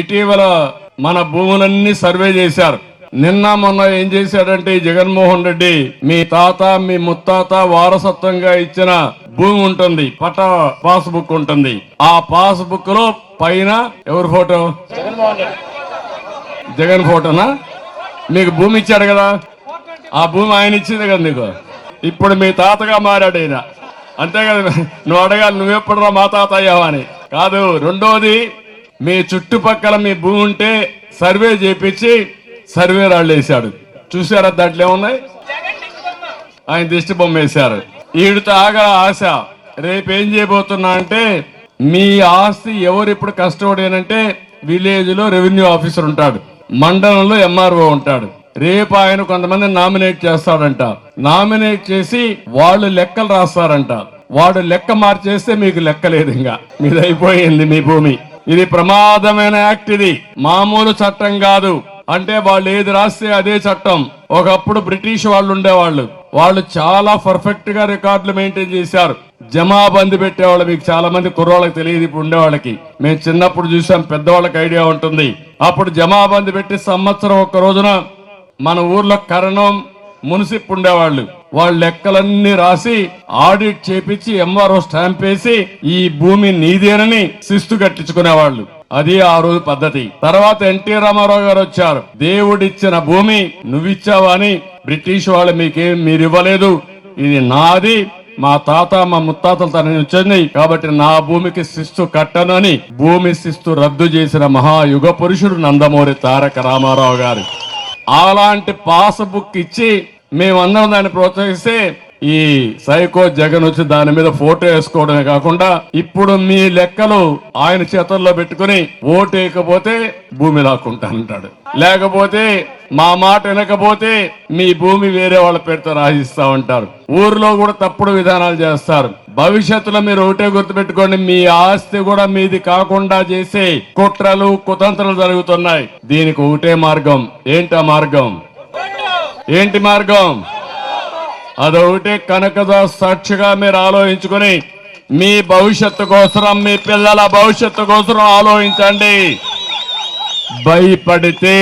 ఇటీవల మన భూములన్నీ సర్వే చేశారు. నిన్న మొన్న ఏం చేశాడంటే జగన్మోహన్ రెడ్డి మీ తాత మీ ముత్తాత వారసత్వంగా ఇచ్చిన భూమి ఉంటుంది పట పాస్ బుక్ ఉంటుంది. ఆ పాస్ బుక్లో పైన ఎవరి ఫోటో? జగన్ ఫోటోనా? మీకు భూమి ఇచ్చాడు కదా. ఆ భూమి ఆయన ఇచ్చింది కదా నీకు. ఇప్పుడు మీ తాతగా మారాడు ఆయన అంతే కదా నువ్వు అడగాలి నువ్వెప్పుడురా మా తాత అయ్యావా అని. కాదు రెండోది మీ చుట్టుపక్కల మీ భూమి ఉంటే సర్వే చేపించి సర్వే రాళ్ళు వేశాడు. చూసారా దాంట్లో ఏమున్నాయి? ఆయన దిష్టి బొమ్మ వేశారు. ఈడితో ఆగా ఆశ రేపు ఏం చేయబోతున్నా అంటే మీ ఆస్తి ఎవరు ఇప్పుడు కష్టపడేనంటే విలేజ్లో రెవెన్యూ ఆఫీసర్ ఉంటాడు. మండలంలో ఎంఆర్ఓ ఉంటాడు. రేపు ఆయన కొంతమంది నామినేట్ చేస్తాడంట. నామినేట్ చేసి వాళ్ళు లెక్కలు రాస్తారంట. వాడు లెక్క మార్చేస్తే మీకు లెక్కలేదు ఇంకా. మీది అయిపోయింది మీ భూమి. ఇది ప్రమాదమైన యాక్ట్ ఇది. మామూలు చట్టం కాదు. అంటే వాళ్ళు ఏది రాస్తే అదే చట్టం. ఒకప్పుడు బ్రిటిష్ వాళ్ళు ఉండేవాళ్ళు. వాళ్ళు చాలా పర్ఫెక్ట్గా రికార్డులు మెయింటైన్ చేశారు. జమాబంది పెట్టేవాళ్ళు మీకు చాలా మంది కుర్రోళ్ళకి తెలియదు ఇప్పుడు ఉండేవాళ్ళకి. మేము చిన్నప్పుడు చూసాం పెద్దవాళ్ళకి ఐడియా ఉంటుంది. అప్పుడు జమాబంది పెట్టి సంవత్సరం ఒక్క రోజున మన ఊర్లో కరణం మున్సిప్ ఉండేవాళ్ళు. వాళ్ళ లెక్కలన్నీ రాసి ఆడిట్ చేపించి ఎంఆర్ఓ స్టాంప్ వేసి ఈ భూమి నీదేనని శిస్తు కట్టించుకునేవాళ్ళు. అది ఆ రోజు పద్ధతి. తర్వాత ఎన్టీ రామారావు గారు వచ్చారు. దేవుడిచ్చిన భూమి నువ్విచ్చావా అని బ్రిటిష్ వాళ్ళు మీకేం మీరు ఇవ్వలేదు ఇది నాది మా తాత మా ముత్తాతల తన వచ్చింది. కాబట్టి నా భూమికి శిస్తు కట్టను అని భూమి శిస్తు రద్దు చేసిన మహాయుగ పురుషుడు నందమూరి తారక రామారావు గారు. అలాంటి పాస్ బుక్ ఇచ్చి మేమందరం దాన్ని ప్రోత్సహిస్తే ఈ సైకో జగన్ వచ్చి దాని మీద ఫోటో వేసుకోవడమే కాకుండా ఇప్పుడు మీ లెక్కలు ఆయన చేతుల్లో పెట్టుకుని ఓటు వేయకపోతే భూమి లాక్కుంటానంటాడు లేకపోతే మా మాట వినకపోతే మీ భూమి వేరే వాళ్ళ పేరుతో రాసిస్తా ఉంటారు. ఊర్లో కూడా తప్పుడు విధానాలు చేస్తారు. భవిష్యత్తులో మీరు ఒకటే గుర్తుపెట్టుకోండి మీ ఆస్తి కూడా మీది కాకుండా చేసే కుట్రలు కుతంత్రాలు జరుగుతున్నాయి. దీనికి ఒకటే మార్గం ఏంటి ఆ మార్గం? ఏంటి మార్గం? అదొకటి కనకదాస్ సాక్షిగా మీరు ఆలోచించుకొని మీ భవిష్యత్తు కోసం మీ పిల్లల భవిష్యత్తు కోసం ఆలోచించండి. భయపడితే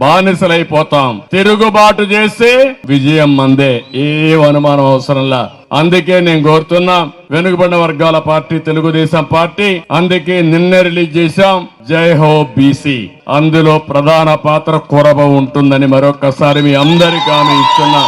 బానిసలైపోతాం. తిరుగుబాటు చేస్తే విజయం మందే ఏ అనుమానం అవసరంలా. అందుకే నేను కోరుతున్నా వెనుకబడిన వర్గాల పార్టీ తెలుగుదేశం పార్టీ అందుకే నిన్న రిలీజ్ చేశాం జై హో బీసీ. అందులో ప్రధాన పాత్ర కొరబ ఉంటుందని మరొకసారి మీ అందరికీ ఆమె ఇస్తున్నా.